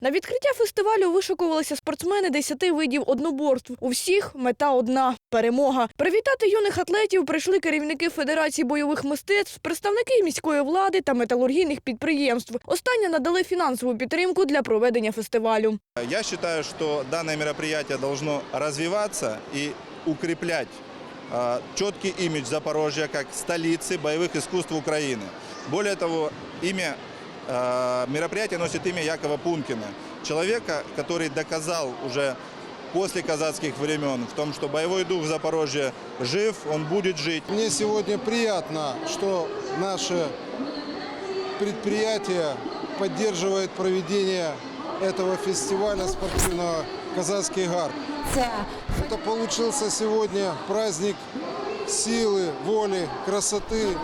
На відкриття фестивалю вишикувалися спортсмени 10 видів одноборств. У всіх мета одна перемога. Привітати юних атлетів прийшли керівники Федерації бойових мистецтв, представники міської влади та металургійних підприємств. Останні надали фінансову підтримку для проведення фестивалю. Я считаю, что данное мероприятие должно развиваться и укреплять э, четкий имидж Запорожья как столицы боевых искусств Украины. Более того, имя э, мероприятие носит имя Якова Пункина, человека, который доказал уже после казацких времен в том, что боевой дух Запорожья жив, он будет жить. Мне сегодня приятно, что наше предприятие поддерживает проведение этого фестиваля спортивного «Казахский гар». Это получился сегодня праздник силы, воли, красоты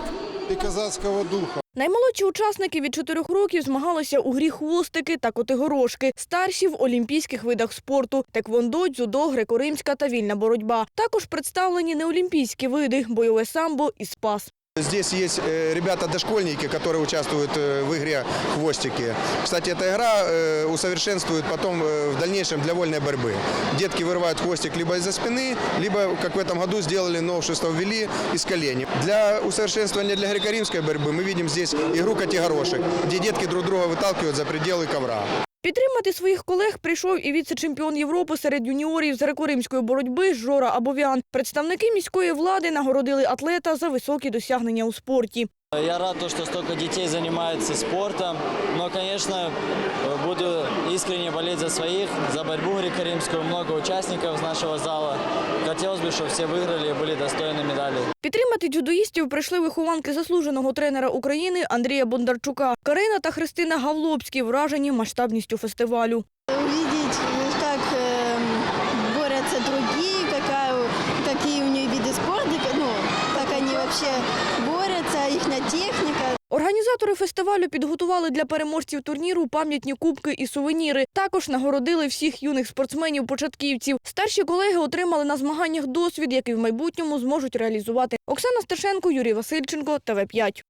и казацкого духа. Наймолодші учасники від 4 років змагалися у грі хвостики та котигорошки, старші в олімпійських видах спорту – теквондо, дзюдо, греко-римська та вільна боротьба. Також представлені неолімпійські види – бойове самбо і спас. Здесь есть э, ребята-дошкольники, которые участвуют э, в игре «Хвостики». Кстати, эта игра э, усовершенствует потом в дальнейшем для вольной борьбы. Детки вырывают хвостик либо из-за спины, либо, как в этом году сделали новшество, ввели из колени. Для усовершенствования для греко-римской борьбы мы видим здесь игру котигорошек, где детки друг друга выталкивают за пределы ковра. Підтримати своїх колег прийшов і віце-чемпіон Європи серед юніорів з греко-римської боротьби Жора Абовян. Представники міської влади нагородили атлета за високі досягнення у спорті. Я рад, що стільки детей занимается спортом, але, звісно, буду искренне болеть за своих, за борьбу греко-римскую, много участников из нашего зала. Хотелось бы, чтобы все выиграли и были достойны медалей. Підтримати дзюдоїстів прийшли вихованки заслуженого тренера України Андрія Бондарчука. Карина та Христина Гавлопські вражені масштабністю фестивалю. увидеть, как эм, борются другие, какая, у- какие у них виды спорта, ну, как они вообще борются, их техника. Організатори фестивалю підготували для переможців турніру пам'ятні кубки і сувеніри. Також нагородили всіх юних спортсменів-початківців. Старші колеги отримали на змаганнях досвід, який в майбутньому зможуть реалізувати. Оксана Сташенко, Юрій Васильченко, ТВ 5